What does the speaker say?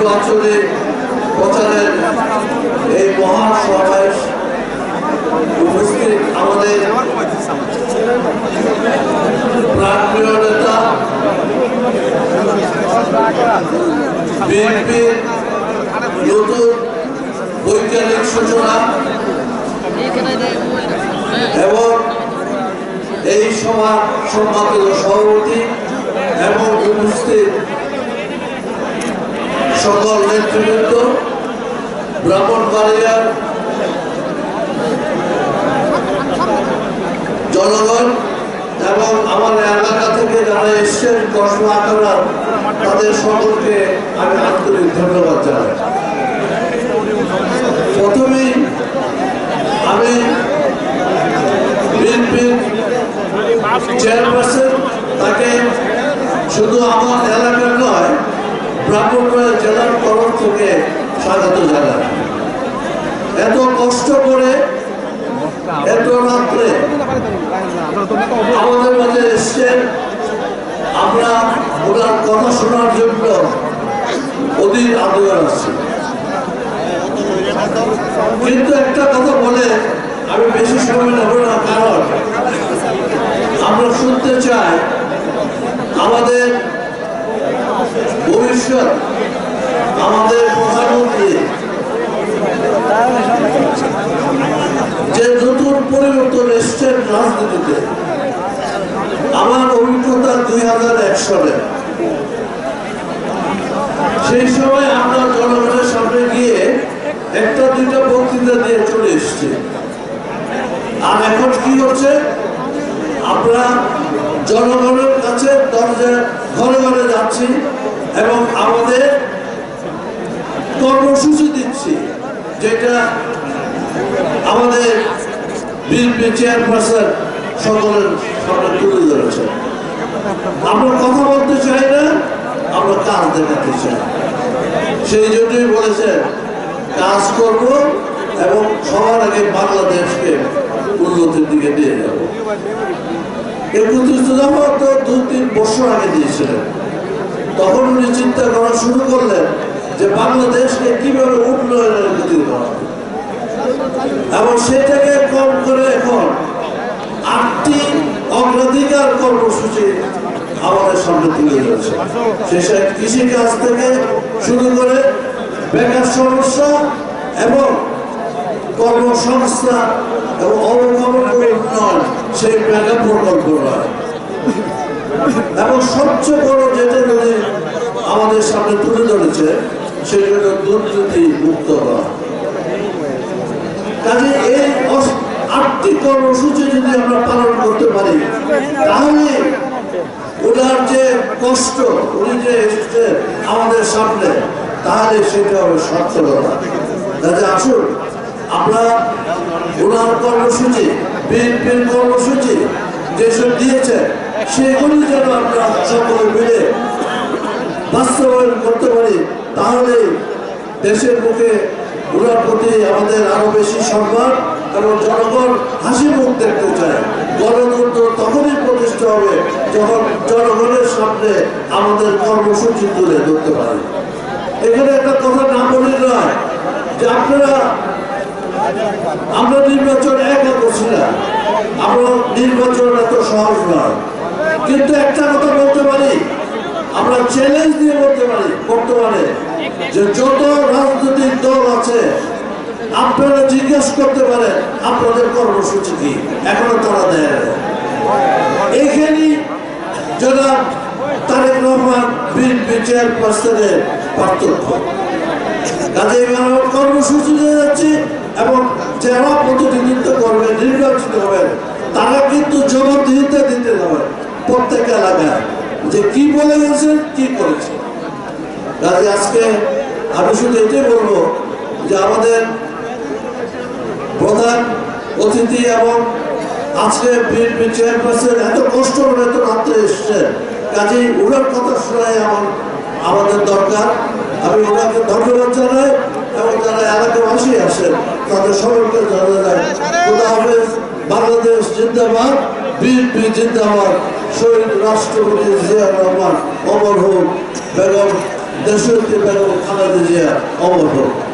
নির্বাচনী প্রচারের এই সমাবেশ উপস্থিত আমাদের প্রাণপ্রিয় নেতা বিএনপির নতুন বৈজ্ঞানিক সূচনা এবং এই সভার সম্মানিত সভাপতি এবং উপস্থিত সকল নেতৃবৃন্দ ব্রাহ্মণবাড়িয়ার জনগণ এবং আমার এলাকা থেকে যারা এসছেন কষ্ট আকার তাদের সকলকে আমি আন্তরিক ধন্যবাদ জানাই। প্রথমেই আমি বিএনপির চেয়ারপারসন, তাকে শুধু আমার এলাকার নয় ব্রাহ্মণবাড়িয়া জেলার তরফ থেকে স্বাগত জানাই। এত কষ্ট করে, এত রাত্রে আমাদের মাঝে এসছেন। আমরা ওনার কথা শোনার জন্য অধীর আগ্রহ আছি। কিন্তু একটা কথা বলে আমি বেশি সময় নেব না, কারণ আমরা শুনতে চাই আমাদের ভবিষ্যৎ আমাদের প্রধানমন্ত্রী। যে নতুন পরিবর্তন এসছেন রাজনীতিতে, আমার অভিজ্ঞতা দুই হাজার এক সালে। সেই সময় আমরা জনগণের সামনে গিয়ে একটা দুইটা বক্তৃতা দিয়ে চলে এসছি। আর এখন কি হচ্ছে? আমরা জনগণের কাছে দরজা ঘরে ঘরে যাচ্ছি। এবং আমাদের কর্মসূচি দিচ্ছি, যেটা আমাদের বিএনপি চেয়ারপারসন সকলের সামনে তুলে ধরেছে। আমরা কথা বলতে চাই না, আমরা কাজ দেখাতে চাই। সেই জন্যই বলেছেন কাজ করব এবং সবার আগে বাংলাদেশকে উন্নতির দিকে নিয়ে যাব। একত্রিশ দফা তো দু তিন বছর আগে দিয়েছিলেন। তখন উনি চিন্তা করা শুরু করলেন যে বাংলাদেশকে কীভাবে উন্নয়নের গতি। এবং সেটাকে কম করে এখন আটটি অগ্রাধিকার কর্মসূচি আমাদের সামনে তুলে ধরেছে শেষে কৃষিকাজ থেকে শুরু করে বেকার সমস্যা এবং কর্মসংস্থান এবং অবকাঠামো উন্নয়ন, সেই মেগা প্রকল্প নয় এবং সবচেয়ে বড় যেটা যদি আমাদের সামনে তুলে ধরেছে সেটা দুর্নীতি মুক্ত করা কাজে এই আটটি কর্মসূচি যদি আমরা পালন করতে পারি, তাহলে ওনার যে কষ্ট, উনি যে এসেছে আমাদের সামনে, তাহলে সেটা হবে সার্থকতা। কাজে আসুন, আমরা ওনার কর্মসূচি, বিএনপির কর্মসূচি যেসব দিয়েছে সেগুলি যেন আমরা সকলে মিলে বাস্তবায়ন করতে পারি, তাহলে দেশের মুখে ওনার প্রতি আমাদের আরও বেশি সম্মান এবং জনগণ হাসি মুখ দেখতে চায়। গণতন্ত্র তখনই প্রতিষ্ঠা হবে যখন জনগণের সামনে আমাদের কর্মসূচি তুলে ধরতে পারি। এখানে একটা কথা না বলি নয় যে আপনারা, আমরা নির্বাচন একা করছি না। আমরা নির্বাচন এত সহজ নয়। কিন্তু একটা কথা বলতে পারি। আমরা চ্যালেঞ্জ দিয়ে বলতে পারি বর্তমানে যে যত রাজনৈতিক দল আছে, আপনারা জিজ্ঞেস করতে পারেন, আপনাদের কর্মসূচি কি? এখনও তারা দেয় না। এইখানেই যারা তারেক রহমান বিএনপি চেয়ারপারসনের পার্থক্য। কাজে আমরা কর্মসূচি দিয়ে যাচ্ছি এবং যারা প্রতিনিধিত্ব করবে নির্বাচিত হবেন, তারা কিন্তু জবাবদিহিতা দিতে হবে প্রত্যেক এলাকায় যে কি বলে গেছেন কি করেছে। কাজে আজকে আমি শুধু এটাই বলব যে আমাদের প্রধান অতিথি এবং আজকে বিএনপি চেয়ারপারসন এত কষ্ট করে এত রাত্রে এসছেন কাজেই ওনার কথা শোনাই আমার, আমাদের দরকার। আমি ওনাকে ধন্যবাদ জানাই এবং যারা এলাকাবাসী আসেন তাদের জানাই খোদা হাফেজ, বাংলাদেশ জিন্দাবাদ। büyük bir cidde var. Şöyle rastgele ziyan olmak, o merhum, benim, deşirti benim kanadiciye, o merhum.